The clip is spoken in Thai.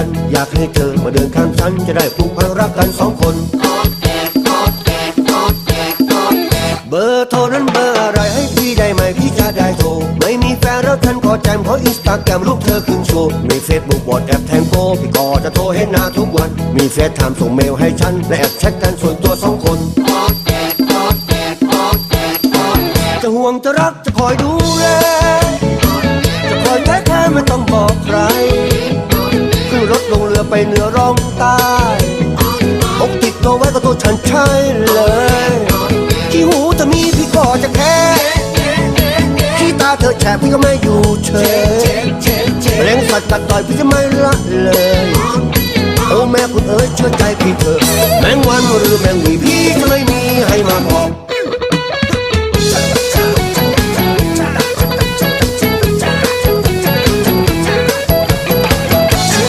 กัน อยากให้เธอมาเดินข้างฉันจะได้ผูกพันรักกันสองคน เบอร์โทรนั้นเบอร์อะไรให้พี่ได้ไหมพี่จะได้โทร ไม่มีแฟนแล้วท่านขอแจมขออินสตาแกรมรูปเธอขึ้นโชว์มีเฟซบุ๊กบอดแอปแทงโกพี่ก็จะโทรให้หน้าทุกวัน มีเฟซไทม์ส่งเมลให้ฉัน และแอปแชทกันส่วนตัวสองคนจะห่วงจะรักจะคอยดูแล ไปเหนือร่องใต้อกติดตัวไว้ก็ตัวฉันใช่เลยที่หูจะมีพี่ก็จะแค่ที่ตาเธอแฉะพี่ก็ไม่อยู่เฉยเร่งสัตว์กัดต่อยพี่จะไม่ละเลยโอ้แม่คุณเอ๋ยเชื่อใจพี่เถอะแมงวัน